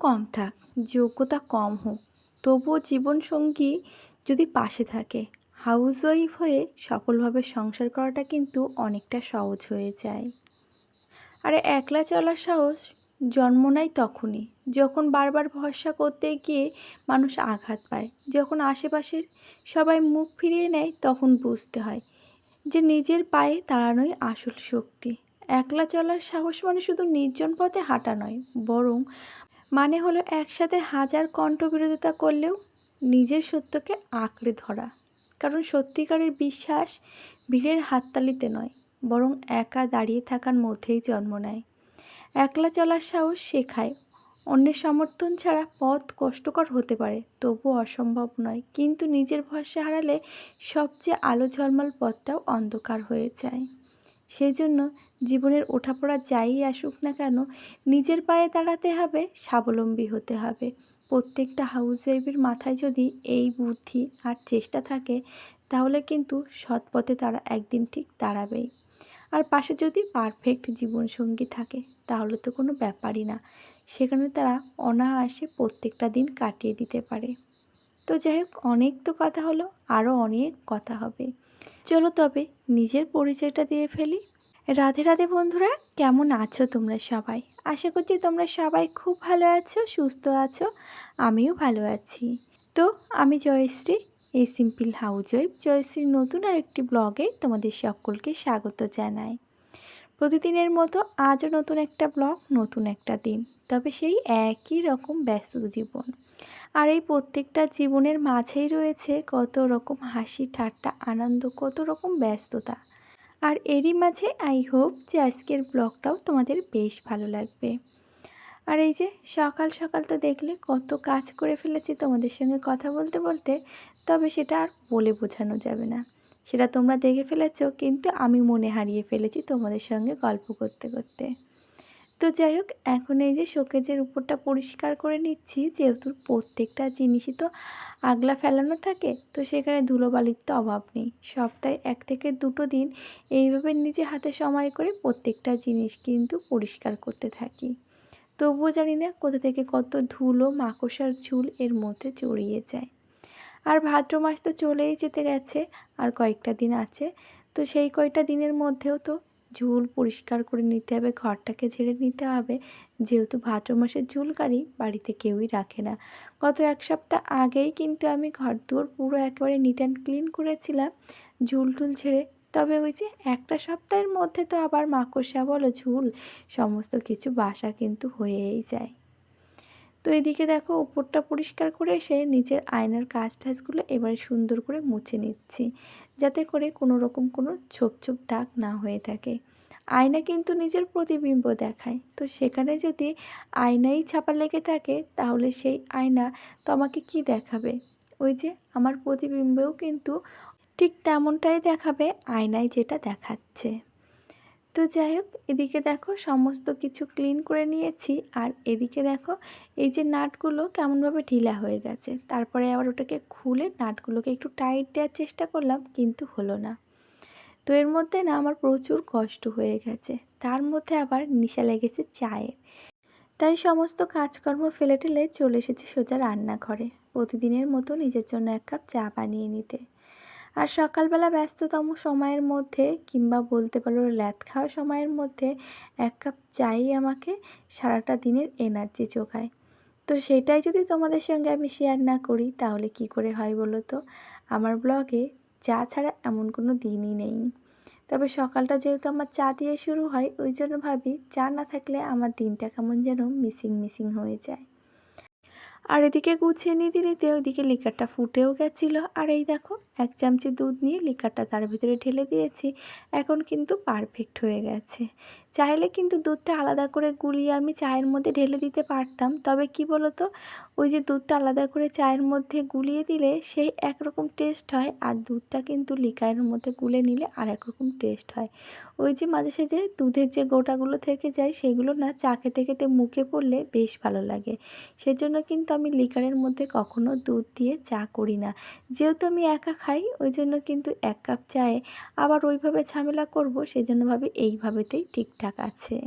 কম থাক, যোগ্যতা কম হোক। তবুও জীবনসঙ্গী যদি পাশে থাকে হাউসওয়াইফ হয়ে সফলভাবে সংসার করাটা কিন্তু অনেকটা সহজ হয়ে যায়। আর একলা চলার সাহস জন্ম নেয় তখনই, যখন বারবার ভরসা করতে গিয়ে মানুষ আঘাত পায়। যখন আশেপাশের সবাই মুখ ফিরিয়ে নেয়, তখন বুঝতে হয় যে নিজের পায়ে দাঁড়ানোই আসল শক্তি। একলা চলার সাহস মানে শুধু নির্জন পথে হাঁটা নয়, বরং মানে হলো একসাথে হাজার কণ্ঠবিরোধিতা করলেও নিজের সত্যকে আঁকড়ে ধরা। কারণ সত্যিকারের বিশ্বাস ভিড়ের হাততালিতে নয়, বরং একা দাঁড়িয়ে থাকার মধ্যেই জন্ম নেয়। একলা চলার সাহস শেখায়। অন্যের সমর্থন ছাড়া পথ কষ্টকর হতে পারে, তবু অসম্ভব নয়। কিন্তু নিজের ভরসা হারালে সবচেয়ে আলো ঝলমল পথটাও অন্ধকার হয়ে যায়। সেই জন্য জীবনের ওঠাপড়া যাই আসুক না কেন, নিজের পায়ে দাঁড়াতে হবে, স্বাবলম্বী হতে হবে। প্রত্যেকটা হাউস ওয়াইফের মাথায় যদি এই বুদ্ধি আর চেষ্টা থাকে, তাহলে কিন্তু সৎ পথে তারা একদিন ঠিক দাঁড়াবেই। আর পাশে যদি পারফেক্ট জীবনসঙ্গী থাকে, তাহলে তো কোনো ব্যাপারই না। সেখানে তারা অনায়াসে প্রত্যেকটা দিন কাটিয়ে দিতে পারে। তো যাই হোক অনেক তো কথা হলো আরও অনেক কথা হবে। চলো তবে নিজের পরিচয়টা দিয়ে ফেলি। রাধে রাধে বন্ধুরা, কেমন আছো তোমরা সবাই? আশা করছি তোমরা সবাই খুব ভালো আছো, সুস্থ আছো, আমিও ভালো আছি। তো আমি জয়শ্রী, এই সিম্পল হাউস ওয়াইফ জয়শ্রীর নতুন আর একটি ব্লগে তোমাদের সকলকে স্বাগত জানাই। প্রতিদিনের মতো আজও নতুন একটা ব্লগ, নতুন একটা দিন, তবে সেই একই রকম ব্যস্ত জীবন। আর এই প্রত্যেকটা জীবনের মাঝেই রয়েছে কত রকম হাসি, ঠাট্টা, আনন্দ, কত রকম ব্যস্ততা। আর এরই মাঝে আই হোপ যে আজকের ব্লগটাও তোমাদের বেশ ভালো লাগবে। আর এই যে সকাল সকাল তো দেখলে কত কাজ করে ফেলেছি তোমাদের সঙ্গে কথা বলতে বলতে, তবে সেটা আর বলে বোঝানো যাবে না। সেটা তোমরা দেখে ফেলেছ, কিন্তু আমি মনে হারিয়ে ফেলেছি তোমাদের সঙ্গে গল্প করতে করতে। তো যাই হোক, এখন এই যে শোকেজের উপরটা পরিষ্কার করে নিচ্ছি, যেহেতু প্রত্যেকটা জিনিসই তো আগলা ফেলানো থাকে, তো সেখানে ধুলোবালির তো অভাব নেই। সপ্তাহে এক থেকে দুটো দিন এইভাবে নিজে হাতে সময় করে প্রত্যেকটা জিনিস কিন্তু পরিষ্কার করতে থাকি। তবুও জানি না কোথা থেকে কত ধুলো মাকড়সার ঝুল এর মধ্যে জড়িয়ে যায়। আর ভাদ্র মাস তো চলেই যেতে গেছে, আর কয়েকটা দিন আছে, তো সেই কয়েকটা দিনের মধ্যেও তো ঝুল পরিষ্কার করে নিতে হবে, ঘরটাকে ঝেড়ে নিতে হবে। যেহেতু ভাদ্র মাসের ঝুলকারি, বাড়িতে কেউই রাখে না। গত এক সপ্তাহ আগেই কিন্তু আমি ঘর দুয়ার পুরো একেবারে নিট অ্যান্ড ক্লিন করেছিলাম, ঝুল টুল ঝেড়ে। তবে ওই যে একটা সপ্তাহের মধ্যে তো আবার মাকড়সা বলো, ঝুল, সমস্ত কিছু বাসা কিন্তু হয়েই যায়। তো এদিকে দেখো উপরটা পরিষ্কার করে এসে নিজের আয়নার কাজ টাজগুলো এবার সুন্দর করে মুছে নিচ্ছি, যাতে করে কোনো রকম কোনো ছোপ ছোপ দাগ না হয়ে থাকে। আয়না কিন্তু নিজের প্রতিবিম্ব দেখায়, তো সেখানে যদি আয়নাই ছাপা লেগে থাকে, তাহলে সেই আয়না তো আমাকে কি দেখাবে? ওই যে আমার প্রতিবিম্বেও কিন্তু ঠিক তেমনটাই দেখাবে, আয়নায় যেটা দেখাচ্ছে। তো যাই হোক, এদিকে দেখো সমস্ত কিছু ক্লিন করে নিয়েছি। আর এদিকে দেখো এই যে নাটগুলো কেমনভাবে ঢিলা হয়ে গেছে। তারপরে আবার ওটাকে খুলে নাটগুলোকে একটু টাইট দেওয়ার চেষ্টা করলাম, কিন্তু হলো না। তো এর মধ্যে না আমার প্রচুর কষ্ট হয়ে গেছে। তার মধ্যে আবার নিশা লেগেছে চায়ে তাই সমস্ত কাজকর্ম ফেলে টেলে চলে এসেছি সোজা রান্নাঘরে। প্রতিদিনের মতো নিজের জন্য এক কাপ চা বানিয়ে নিতে। আর সকালবেলা ব্যস্ততম সময়ের মধ্যে কিংবা বলতে পারো ল্যাদ খাওয়া সময়ের মধ্যে এক কাপ চাই আমাকে সারাটা দিনের এনার্জি যোগায়। তো সেটাই যদি তোমাদের সঙ্গে আমি শেয়ার না করি তাহলে কি করে হয় বলো তো? আমার ব্লগে চা ছাড়া এমন কোনো দিনই নেই। তবে সকালটা যেহেতু আমার চা দিয়ে শুরু হয়, ওই জন্য ভাবি চা না থাকলে আমার দিনটা কেমন যেন মিসিং মিসিং হয়ে যায়। আর এদিকে গুছিয়ে নিতে নিতে ওইদিকে লিকারটা ফুটেও গেছিল। আর এই দেখো, এক চামচি দুধ নিয়ে লিকারটা তার ভিতরে ঢেলে দিয়েছি। এখন কিন্তু পারফেক্ট হয়ে গেছে। চাইলে কিন্তু দুধটা আলাদা করে গুলিয়ে আমি চায়ের মধ্যে ঢেলে দিতে পারতাম। তবে কি বলতো? ওই যে দুধটা আলাদা করে চায়ের মধ্যে গুলিয়ে দিলে সেই একরকম টেস্ট হয় আর দুধটা কিন্তু লিকারের মধ্যে গুলে নিলে আর একরকম টেস্ট হয়। ওই যে মাঝে সাঝে দুধের যে গোটাগুলো থেকে যায় সেগুলো না চা খেতে খেতে মুখে পড়লে বেশ ভালো লাগে। সেজন্য কিন্তু আমি লিকারের মধ্যে কখনো দুধ দিয়ে চা করি না। যেহেতু আমি একা খাই, ওই জন্য কিন্তু এক কাপ চায়ে আবার ওইভাবে ঝামেলা করব, সেজন্য ভাবি এইভাবেতেই ঠিকঠাক আছে।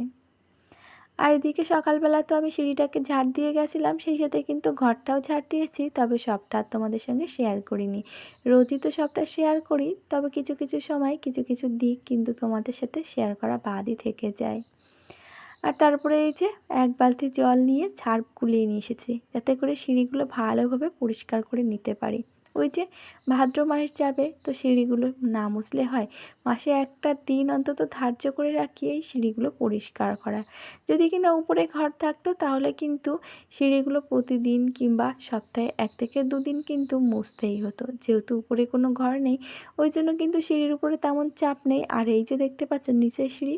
আর এদিকে সকালবেলা তো আমি সিঁড়িটাকে ঝাড় দিয়ে গেছিলাম, সেই সাথে কিন্তু ঘরটাও ঝাড় দিয়েছি, তবে সবটা তোমাদের সঙ্গে শেয়ার করিনি। রোজই তো সবটা শেয়ার করি, তবে কিছু কিছু সময়, কিছু কিছু দিক কিন্তু তোমাদের সাথে শেয়ার করা বাদই থেকে যায়। আর তারপরে এই যে এক বালতি জল নিয়ে ছাড় কুলিয়ে নিয়ে এসেছি যাতে করে সিঁড়িগুলো ভালোভাবে পরিষ্কার করে নিতে পারি। ওই যে ভাদ্র মাস যাবে, তো সিঁড়িগুলো না মুছলে হয়। মাসে একটা দিন অন্তত ধার্য করে রাখি এই সিঁড়িগুলো পরিষ্কার করা যদি কিনা উপরে ঘর থাকতো, তাহলে কিন্তু সিঁড়িগুলো প্রতিদিন কিংবা সপ্তাহে এক থেকে দুদিন কিন্তু মুছতেই হতো। যেহেতু উপরে কোনো ঘর নেই, ওই জন্য কিন্তু সিঁড়ির উপরে তেমন চাপ নেই। আর এই যে দেখতে পাচ্ছ, নিচের সিঁড়ি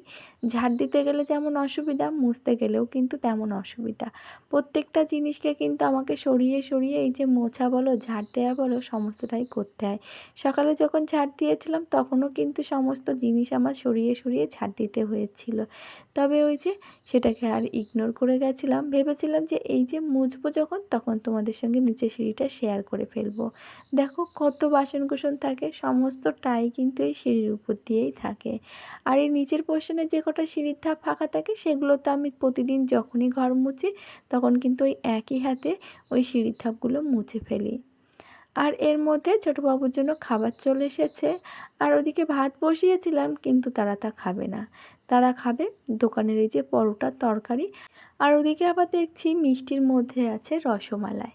ঝাড় দিতে গেলে যেমন অসুবিধা, মুছতে গেলেও কিন্তু তেমন অসুবিধা। প্রত্যেকটা জিনিসকে কিন্তু আমাকে সরিয়ে সরিয়ে এই যে মোছা বলো, ঝাড় দেওয়া বলো সমস্তটাই করতে হয়। সকালে যখন ঝাড় দিয়েছিলাম, তখনও কিন্তু সমস্ত জিনিস আমার সরিয়ে সরিয়ে ঝাড় দিতে হয়েছিল। তবে ওই যে সেটাকে আর ইগনোর করে গেছিলাম। ভেবেছিলাম যে এই যে মুছবো যখন, তখন তোমাদের সঙ্গে নিচে সিঁড়িটা শেয়ার করে ফেলব। দেখো কত বাসন কুসন থাকে, সমস্তটাই কিন্তু এই সিঁড়ির উপর দিয়েই থাকে। আর এই নিচের পোর্শনে যে কটা সিঁড়ির ধাপ ফাঁকা থাকে, সেগুলো তো আমি প্রতিদিন যখনই ঘর মুছি, তখন কিন্তু ওই একই হাতে ওই সিঁড়ির ধাপগুলো মুছে ফেলি। আর এর মধ্যে ছোটো বাবুর জন্য খাবার চলে এসেছে। আর ওদিকে ভাত বসিয়েছিলাম, কিন্তু তারা তা খাবে না। তারা খাবে দোকানের এই যে পরোটা তরকারি। আর ওদিকে আবার দেখছি মিষ্টির মধ্যে আছে রসমালাই।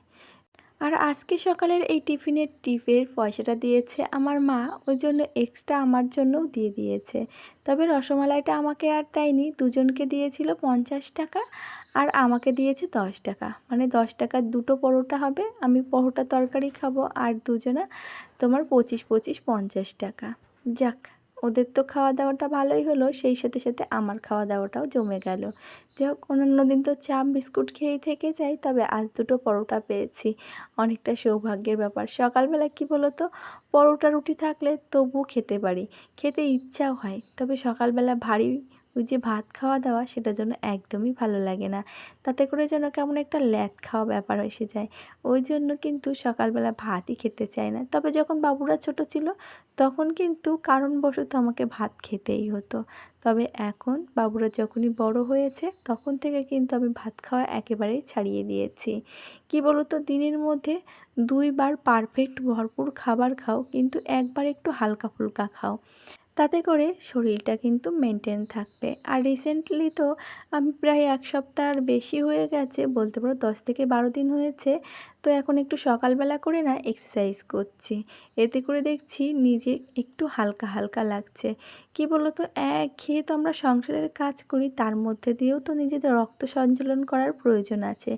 আর আজকে সকালের এই টিফিনের টিপের পয়সাটা দিয়েছে আমার মা, ওই জন্য এক্সট্রা আমার জন্যও দিয়ে দিয়েছে। তবে রসমালাইটা আমাকে আর দেয়নি, দুজনকে দিয়েছিল পঞ্চাশ টাকা। আর আমাকে দিয়েছে দশ টাকা। মানে দশ টাকার দুটো পরোটা হবে, আমি পরোটা তরকারি খাব আর দুজনা তোমার পঁচিশ পঁচিশ পঞ্চাশ টাকা। যাক, ওদের তো খাওয়া দাওয়াটা ভালোই হলো, সেই সাথে সাথে আমার খাওয়া দাওয়াটাও জমে গেল। যাই হোক অন্যান্য দিন তো চা, বিস্কুট খেয়েই থেকে যাই, তবে আজ দুটো পরোটা পেয়েছি। অনেকটা সৌভাগ্যের ব্যাপার। সকালবেলা কি বলো তো পরোটা রুটি থাকলে তবুও খেতে পারি। খেতে ইচ্ছাও হয়, তবে সকালবেলা ভারী ওই যে ভাত খাওয়া দাওয়া সেটা যেন একদমই ভালো লাগে না। তাতে করে যেন কেমন একটা ল্যাদ খাওয়া ব্যাপার এসে যায়। ওই জন্য কিন্তু সকালবেলা ভাতই খেতে চায় না। তবে যখন বাবুরা ছোট ছিল, তখন কিন্তু কারণবশত আমাকে ভাত খেতেই হতো। তবে এখন বাবুরা যখনই বড় হয়েছে, তখন থেকে কিন্তু আমি ভাত খাওয়া একেবারেই ছাড়িয়ে দিয়েছি। কি বলো তো দিনের মধ্যে দুইবার পারফেক্ট ভরপুর খাবার খাও, কিন্তু একবার একটু হালকা ফুলকা খাও। তাতে করে শরীরটা কিন্তু মেনটেন থাকবে। আর রিসেন্টলি তো আমি প্রায় এক সপ্তাহ বেশি হয়ে গেছে, বলতে পারো দশ থেকে বারো দিন হয়েছে তো এখন একটু সকালবেলা করে না এক্সারসাইজ করছি। এতে করে দেখছি নিজে একটু হালকা হালকা লাগছে। কি বলো তো এক খেয়ে তো আমরা সংসারের কাজ করি, তার মধ্যে দিয়েও তো নিজেদের রক্ত সঞ্চালন করার প্রয়োজন আছে।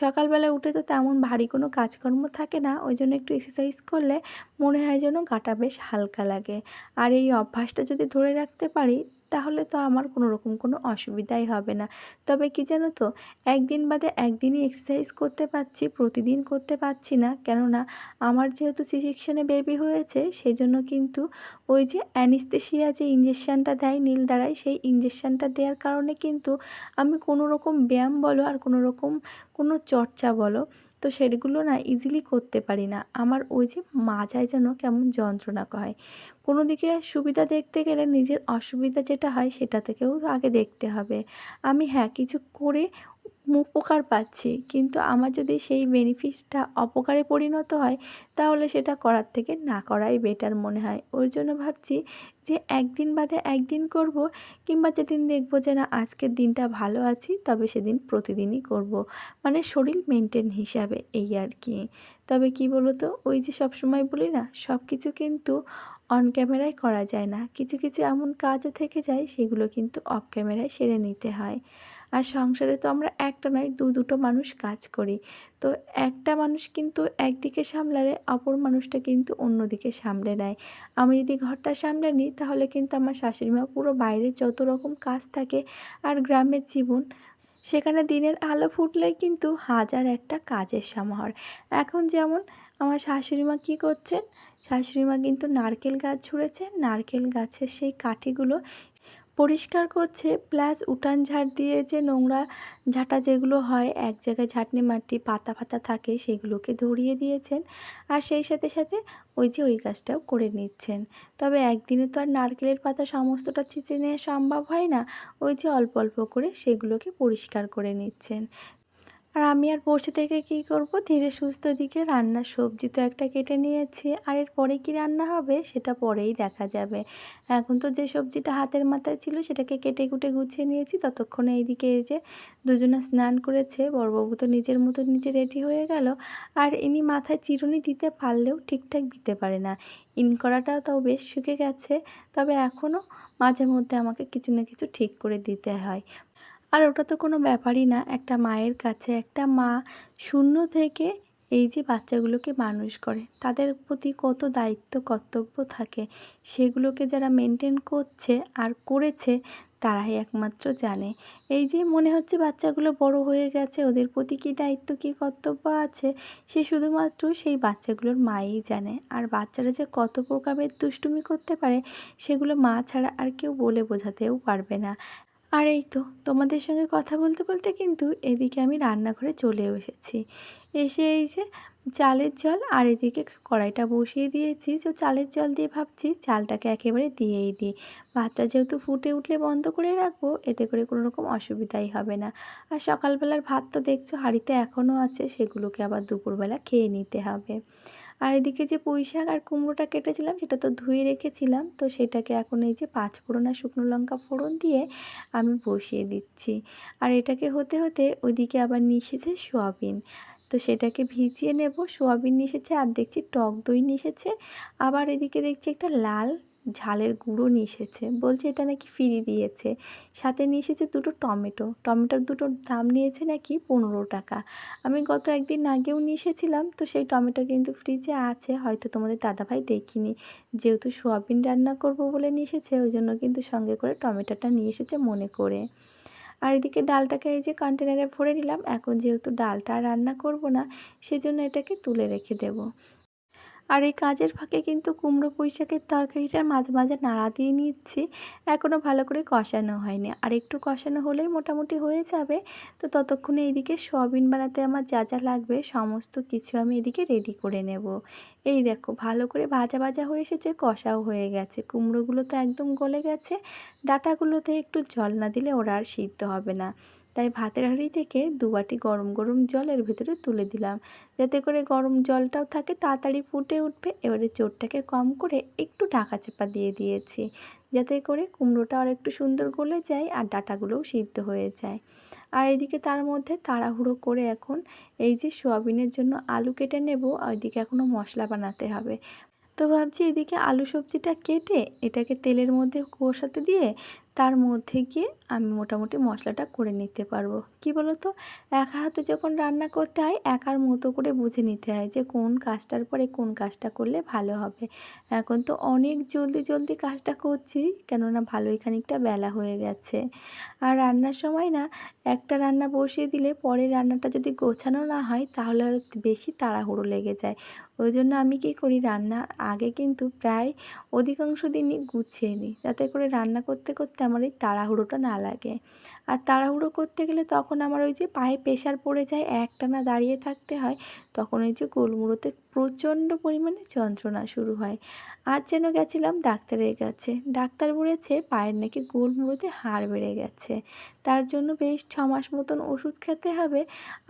সকালবেলা উঠে তো তেমন ভারী কোনো কাজকর্ম থাকে না, ওই জন্য একটু এক্সারসাইজ করলে মনে হয় যেন গাটা বেশ হালকা লাগে। আর এই অভ্যাসটা যদি ধরে রাখতে পারি তাহলে তো আমার কোনো রকম কোনো অসুবিধাই হবে না। তবে কি জানো তো, একদিন বাদে একদিনই এক্সারসাইজ করতে পারছি, প্রতিদিন করতে পারছি না। কেননা আমার যেহেতু সিজেকশনে বেবি হয়েছে সেই জন্য কিন্তু ওই যে অ্যানিস্থেশিয়া যে ইঞ্জেকশানটা দেয় নীল দ্বারাই সেই ইঞ্জেকশানটা দেওয়ার কারণে কিন্তু আমি কোনো রকম ব্যায়াম বলো আর কোনো রকম কোনো চর্চা বলো তো সেগুলো না ইজিলি করতে পারি না। আমার ওই যে মাজায় যেন কেমন যন্ত্রণা হয়। কোনো দিকে সুবিধা দেখতে গেলে নিজের অসুবিধা যেটা হয় সেটা থেকেও আগে দেখতে হবে। আমি হ্যাঁ কিছু করে উপকার পাচ্ছি। কিন্তু আমার যদি সেই বেনিফিটসটা অপকারে পরিণত হয়, তাহলে সেটা করার থেকে না করাই বেটার মনে হয়। ওই জন্য ভাবছি যে একদিন বাদে একদিন করব, কিংবা যেদিন দেখব যে না, আজকের দিনটা ভালো আছি, তবে সেদিন প্রতিদিনই করব। মানে শরীর মেনটেন হিসাবে এই আর কি। তবে কি বলো তো ওই যে সব সময় বলি না সব কিছু কিন্তু অন ক্যামেরায় করা যায় না। কিছু কিছু এমন কাজও থেকে যায়, সেগুলো কিন্তু অফ ক্যামেরায় সেরে নিতে হয়। আর সংসারে তো আমরা একটা নয়, দু দুটো মানুষ কাজ করি। তো একটা মানুষ কিন্তু একদিকে সামলালে, অপর মানুষটা কিন্তু অন্যদিকে সামলে নেয়। আমি যদি ঘরটা সামলে নিই, তাহলে কিন্তু আমার শাশুড়ি মা পুরো বাইরে যত রকম কাজ থাকে আর গ্রামের জীবন, সেখানে দিনের আলো ফুটলেই কিন্তু হাজার একটা কাজের সমাহার। এখন যেমন আমার শাশুড়ি মা কী করছেন শাশুড়ি মা কিন্তু নারকেল গাছ ছুঁড়েছে নারকেল গাছের সেই কাঠিগুলো পরিষ্কার করছে, প্লাস উঠান ঝাড় দিয়ে যে নোংরা ঝাঁটা যেগুলো হয়, এক জায়গায় ঝাঁটনি মাটি, পাতা ফাতা থাকে, সেগুলোকে ধরিয়ে দিয়েছেন। আর সেই সাথে সাথে ওই যে ওই গাছটাও করে নিচ্ছেন। তবে একদিনে তো আর নারকেলের পাতা সমস্তটা চিচে নেওয়া সম্ভব হয় না। ওই যে অল্প অল্প করে সেগুলোকে পরিষ্কার করে নিচ্ছেন। আর আমি আর বসে থেকে কি করব? ধীরে সুস্থ দিকে রান্নার সবজি তো একটা কেটে নিয়েছি। আর এর পরে কি রান্না হবে? সেটা পরেই দেখা যাবে। এখন তো যে সবজিটা হাতের মাথায় ছিল, সেটাকে কেটে কুটে গুছিয়ে নিয়েছি। ততক্ষণে এইদিকে এই যে দুজনে স্নান করেছে। বড়বাবু তো নিজের মতো নিজে রেডি হয়ে গেল। আর ইনি মাথায় চিরুনি দিতে পারলেও ঠিকঠাক দিতে পারে না। ইন করাটাও তাও বেশ শুকে গেছে। তবে এখনও মাঝে মধ্যে আমাকে কিছু না কিছু ঠিক করে দিতে হয়। আর ওটা তো কোনো ব্যাপারই না। একটা মায়ের কাছে একটা মা শূন্য থেকে এই যে বাচ্চাগুলোকে মানুষ করে, তাদের প্রতি কত দায়িত্ব, কর্তব্য থাকে, সেগুলোকে যারা মেনটেন করছে আর করেছে তারাই একমাত্র জানে। এই যে মনে হচ্ছে বাচ্চাগুলো বড় হয়ে গেছে, ওদের প্রতি কী দায়িত্ব, কী কর্তব্য আছে, সে শুধুমাত্র সেই বাচ্চাগুলোর মাই জানে। আর বাচ্চারা যে কত প্রকারের দুষ্টুমি করতে পারে, সেগুলো মা ছাড়া আর কেউ বলে বোঝাতেও পারবে না। আর এই তো, তোমাদের সঙ্গে কথা বলতে বলতে কিন্তু এদিকে আমি রান্নাঘরে চলে এসেছি। এসে এই যে চালের জল আর এদিকে কড়াইটা বসিয়ে দিয়েছি। তো চালের জল দিয়ে ভাবছি চালটাকে একেবারে দিয়েই দিই। ভাতটা যেহেতু ফুটে উঠলে বন্ধ করে রাখব, এতে করে কোনো রকম অসুবিধাই হবে না। আর সকালবেলার ভাত তো দেখছ হাঁড়িতে এখনও আছে, সেগুলোকে আবার দুপুরবেলা খেয়ে নিতে হবে। আর এদিকে যে পুঁই শাক আর কুমড়োটা কেটেছিলাম, সেটা তো ধুয়ে রেখেছিলাম। তো সেটাকে এখন এই যে পাঁচ ফোড়ন আর শুকনো লঙ্কা ফোড়ন দিয়ে আমি বসিয়ে দিচ্ছি। আর এটাকে হতে হতে ওইদিকে আবার এসেছে সোয়াবিন। তো সেটাকে ভিজিয়ে নেব। সোয়াবিন নিষেছে আর দেখছি টক দই নিষেছে। আবার এদিকে দেখছি একটা লাল ঝালের গুঁড়ো নিয়ে এসেছে। বলছে এটা নাকি ফিরি দিয়েছে। সাথে নিয়ে এসেছে দুটো টমেটো। টমেটোর দুটোর দাম নিয়েছে নাকি পনেরো টাকা। আমি গত একদিন আগেও নিয়ে এসেছিলাম, তো সেই টমেটো কিন্তু ফ্রিজে আছে, হয়তো তোমাদের দাদাভাই দেখিনি। যেহেতু সোয়াবিন রান্না করব বলে নিয়ে এসেছে, ওই জন্য কিন্তু সঙ্গে করে টমেটোটা নিয়ে এসেছে মনে করে। আর এদিকে ডালটাকে এই যে কন্টেনারে ভরে নিলাম। এখন যেহেতু ডালটা রান্না করব না, সেজন্য এটাকে তুলে রেখে দেবো। আর এই কাজের ফাঁকে কিন্তু কুমড়ো পুঁই শাকের মাঝে মাঝে নাড়া দিয়ে নিচ্ছি। এখনও ভালো করে কষানো হয়নি। আর একটু কষানো হলেই মোটামুটি হয়ে যাবে। তো ততক্ষণে এইদিকে সোয়াবিন বানাতে আমার যা যা লাগবে সমস্ত কিছু আমি এদিকে রেডি করে নেব। এই দেখো, ভালো করে ভাজা ভাজা হয়ে এসেছে, কষাও হয়ে গেছে। কুমড়োগুলো তো একদম গলে গেছে। ডাটাগুলোতে একটু জল না দিলে ওরা আর সিদ্ধ হবে না। তাই ভাতের হাঁড়ি থেকে দু বাটি গরম গরম জলের ভেতরে তুলে দিলাম। যাতে করে গরম জলটাও থাকে, তাড়াতাড়ি ফুটে উঠবে। এবারে চোরটাকে কম করে একটু ঢাকা চাপা দিয়ে দিয়েছি। যাতে করে কুমড়োটা আর একটু সুন্দর গলে যায় আর ডাটাগুলোও সিদ্ধ হয়ে যায়। আর এদিকে তার মধ্যে তাড়াহুড়ো করে এখন এই যে সোয়াবিনের জন্য আলু কেটে নেব, আর এদিকে এখনও মশলা বানাতে হবে। তো ভাবছি এদিকে আলু সবজিটা কেটে এটাকে তেলের মধ্যে কষাতে দিয়ে তার মধ্যে গিয়ে আমি মোটামুটি মশলাটা করে নিতে পারব। কি বলো তো একা হাতে যখন রান্না করতে হয়, একার মতো করে বুঝে নিতে হয় যে কোন কাজটার পরে কোন কাজটা করলে ভালো হবে। এখন তো অনেক জলদি জলদি কাজটা করছি, কেননা ভালোই খানিকটা বেলা হয়ে গেছে। আর রান্নার সময় না, একটা রান্না বসিয়ে দিলে পরে রান্নাটা যদি গোছানো না হয়, তাহলে আর বেশি তাড়াহুড়ো লেগে যায়। ওই জন্য আমি কী করি, রান্নার আগে কিন্তু প্রায় অধিকাংশ দিনই গুছিয়ে নিই। যাতে করে রান্না করতে করতে আমার এই তাড়াহুড়োটা না লাগে। আর তাড়াহুড়ো করতে গেলে তখন আমার ওই যে পায়ে প্রেশার পড়ে যায়, একটানা দাঁড়িয়ে থাকতে হয়, তখন ওই যে গোলমুড়োতে প্রচণ্ড পরিমাণে যন্ত্রণা শুরু হয়। আজ যেন গেছিলাম ডাক্তারের কাছে। ডাক্তার বলেছে পায়ের নাকি গোলমুড়োতে হাড় বেড়ে গেছে। তার জন্য বেশ ছ মাস মতন ওষুধ খেতে হবে,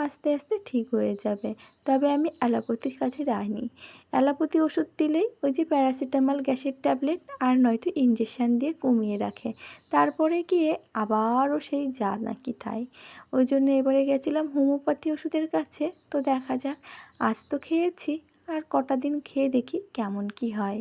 আস্তে আস্তে ঠিক হয়ে যাবে। তবে আমি অ্যালোপ্যাথির কাছে যাইনি। অ্যালোপ্যাথি ওষুধ দিলেই ওই যে প্যারাসিটামল গ্যাসের ট্যাবলেট আর নয়তো ইঞ্জেকশান দিয়ে কমিয়ে রাখে। তারপরে গিয়ে আবারও সেই যা নাকি তাই। ওই জন্য এবারে গেছিলাম হোমিওপ্যাথি ওষুধের কাছে। তো দেখা যাক, আজ তো খেয়েছি, আর কটা দিন খেয়ে দেখি কেমন কি হয়।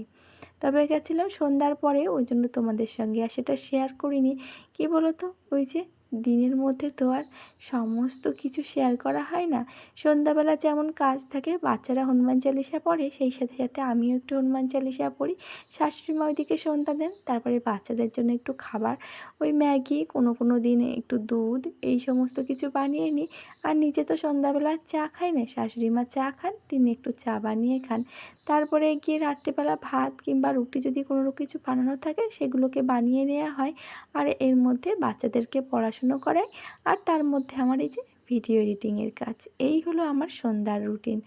তবে গেছিলাম সন্ধ্যার পরে ওই জন্য তোমাদের সঙ্গে আর সেটা শেয়ার করিনি। কি বলো তো ওই যে দিনের মধ্যে তো আর সমস্ত কিছু শেয়ার করা হয় না। সন্ধ্যাবেলা যেমন কাজ থাকে, বাচ্চারা হনুমান চালিশা পড়ে, সেই সাথে সাথে আমিও একটু হনুমান চালিশা পড়ি। শাশুড়ি মা ওইদিকে সন্ধ্যা দেন, তারপরে বাচ্চাদের জন্য একটু খাবার, ওই ম্যাগি, কোনো কোনো দিনে একটু দুধ, এই সমস্ত কিছু বানিয়ে নিই। আর নিজে তো সন্ধ্যাবেলা চা খাই না, শাশুড়ি মা চা খান, তিনি একটু চা বানিয়ে খান। তারপরে গিয়ে রাত্রেবেলা ভাত কিংবা রুটি যদি কোনো কিছু বানানো থাকে, সেগুলোকে বানিয়ে নেওয়া হয়। আর এর মধ্যে বাচ্চাদেরকে পড়াশুনো করাই আর তার মধ্যে আমার এই যে ভিডিও এডিটিংয়ের কাজ, এই হলো আমার সন্ধ্যার রুটিন।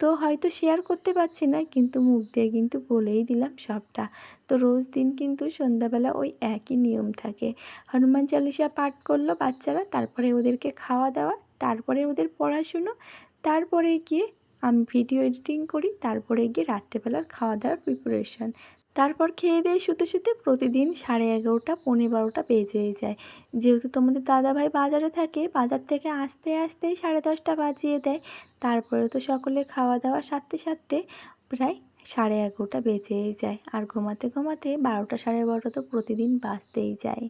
তো হয়তো শেয়ার করতে পারছি না, কিন্তু মুখ দিয়ে কিন্তু বলেই দিলাম সবটা। তো রোজ দিন কিন্তু সন্ধ্যাবেলা ওই একই নিয়ম থাকে। হনুমান চালিশা পাঠ করল বাচ্চারা, তারপরে ওদেরকে খাওয়া দাওয়া, তারপরে ওদের পড়াশুনো, তারপরে গিয়ে আমি ভিডিও এডিটিং করি, তারপরে গিয়ে রাত্রেবেলার খাওয়া দাওয়ার প্রিপারেশন তারপর খেয়ে দিয়ে শুতে শুতে প্রতিদিন সাড়ে এগারোটা পনেরো বারোটা বেজেই যায়। যেহেতু তোমাদের দাদাভাই বাজারে থাকে, বাজার থেকে আসতে আসতেই সাড়ে দশটা বাজিয়ে দেয়। তারপরে তো সকলে খাওয়া দাওয়া সারতে সারতে প্রায় সাড়ে এগারোটা বেজেই যায়। আর ঘুমাতে ঘুমাতে বারোটা সাড়ে বারোটা তো প্রতিদিন বাঁচতেই যায়।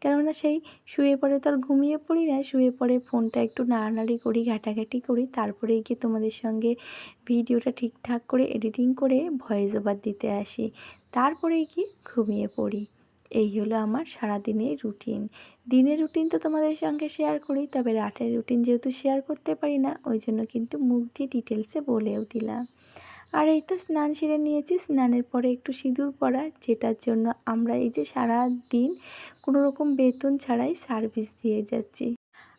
কেননা সেই শুয়ে পড়ে তো আর ঘুমিয়ে পড়ি না, শুয়ে পড়ে ফোনটা একটু নাড়ানাড়ি করি, ঘাটাঘাটি করি তারপরে গিয়ে তোমাদের সঙ্গে ভিডিওটা ঠিকঠাক করে এডিটিং করে ভয়েস ওভার দিতে আসি। তারপরে গিয়ে ঘুমিয়ে পড়ি। এই হলো আমার সারাদিনের রুটিন। দিনের রুটিন তো তোমাদের সঙ্গে শেয়ার করি, তবে রাতের রুটিন যেহেতু শেয়ার করতে পারি না, ওই জন্য কিন্তু মুখ দিয়ে ডিটেলসে বলেও দিলাম। আর এই তো স্নান সেরে নিয়েছি। স্নানের পরে একটু সিঁদুর পরা, যেটার জন্য আমরা এই যে সারা দিন কোনো রকম বেতন ছাড়াই সার্ভিস দিয়ে যাচ্ছি।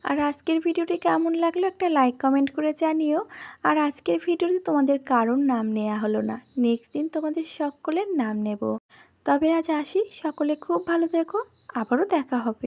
আর আজকের ভিডিওটি কেমন লাগল একটা লাইক, কমেন্ট করে জানিও। আর আজকের ভিডিওতে তোমাদের কারোর নাম নেওয়া হলো না। নেক্সট দিন তোমাদের সকলের নাম নেব। তবে আজ আসি। সকলে খুব ভালো থেকো। আবারও দেখা হবে।